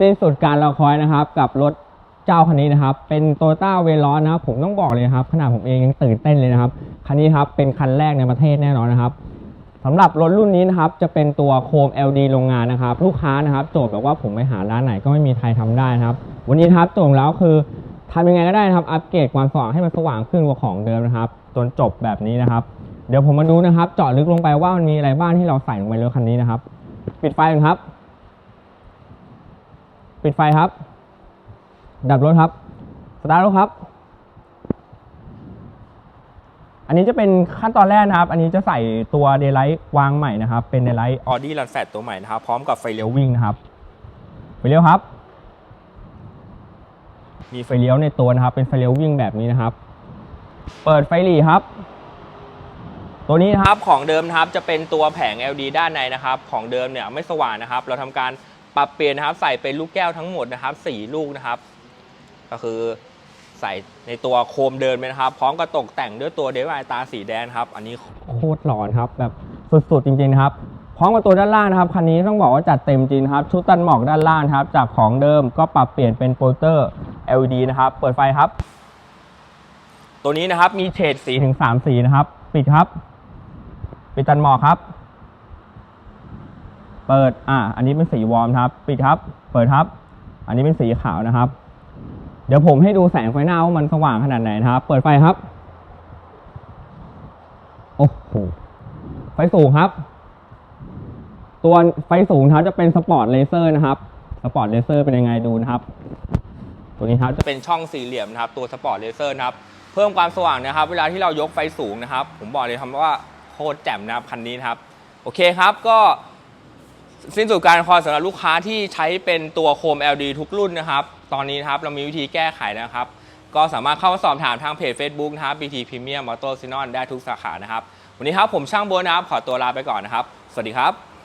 สิ้นสุดการรอคอยนะครับ กับรถเจ้าคันนี้นะครับ เป็นโตโยต้าเวลอนนะครับ ผมต้องบอกเลยครับขนาดผมเองยังตื่นเต้นเลยนะครับ คันนี้ครับเป็นคันแรกในประเทศแน่นอนนะครับสำหรับรถรุ่นนี้นะครับ จะเป็นตัวโคม LD โรงงานนะครับ ลูกค้านะครับ โจทย์แบบว่าผมไปหาร้านไหนก็ไม่มีใครทำได้นะครับ วันนี้ครับโจทย์ของเราคือทำยังไงก็ได้นะครับ อัปเกรดความสว่างให้มันสว่างขึ้นกว่าของเดิมนะครับ จนจบแบบนี้นะครับ เดี๋ยวผมมาดูนะครับ เจาะลึกลงไปว่ามันมีอะไรบ้างที่เราใส่ลงไปในรถคันนี้นะครับ ปิดไฟกันครับ ปิดไฟครับ ดับรถครับ สตาร์ทรถครับ อันนี้จะเป็นขั้นตอนแรกนะครับ อันนี้จะใส่ตัวเด y ไลท์วางใหม่นะครับ เป็นเด y ไลท์ออดี้รันแฟตตัวใหม่นะครับ พร้อมกับไฟเลี้ยววิ่งนะครับ ไฟเลี้ยวครับ มีไฟเลี้ยวในตัวนะครับ เป็นไฟเลี้ยววิ่งแบบนี้นะครับ เปิดไฟหลีครับตัวนี้นะครับของเดิมนะครับจะเป็นตัวแผง LED ด้านในนะครับ ของเดิมเนี่ยไม่สว่างนะครับ เราทำการ ปรับเปลี่ยนนะครับ ใส่เป็นลูกแก้วทั้งหมดนะครับสี่ลูกนะครับ ก็คือใส่ในตัวโคมเดินไปนะครับ พร้อมกับตกแต่งด้วยตัวเดวายตาสีแดงครับ อันนี้โคตรหลอนครับ แบบสุดๆจริงๆนะครับพร้อมกับตัวด้านล่างนะครับคันนี้ต้องบอกว่าจัดเต็มจริงนะครับชุดตันหมอกด้านล่างนะครับ จากของเดิมก็ปรับเปลี่ยนเป็นโปรเตอร์ LED นะครับ เปิดไฟครับ ตัวนี้นะครับมีเฉดสีถึง3สีนะครับ ปิดครับ ปิดตันหมอกครับ เปิด อ่า อันนี้เป็นสีวอร์มครับ ปิดครับ เปิดครับ อันนี้เป็นสีขาวนะครับ เดี๋ยวผมให้ดูแสงไฟหน้าว่ามันสว่างขนาดไหนนะครับ เปิดไฟครับ โอ้โห ไฟสูงครับ ตัวไฟสูงครับจะเป็นสปอร์ตเลเซอร์นะครับ สปอร์ตเลเซอร์เป็นยังไงดูนะครับ ตัวนี้ครับจะเป็นช่องสี่เหลี่ยมนะครับ ตัวสปอร์ตเลเซอร์นะครับ เพิ่มความสว่างนะครับ เวลาที่เรายกไฟสูงนะครับ ผมบอกเลยครับว่าโคตรแจ่มนะครับคันนี้นะครับ โอเคครับ ก็ สิ้นสุดการคอยสำหรับลูกค้าที่ใช้เป็นตัวโคม LD ทุกรุ่นนะครับ ตอนนี้นะครับเรามีวิธีแก้ไขนะครับ ก็สามารถเข้ามาสอบถามทางเพจ Facebook นะครับ BT Premium Motor Sinon ได้ทุกสาขานะครับ วันนี้ครับผมช่างโบนะครับ ขอตัวลาไปก่อนนะครับ สวัสดีครับ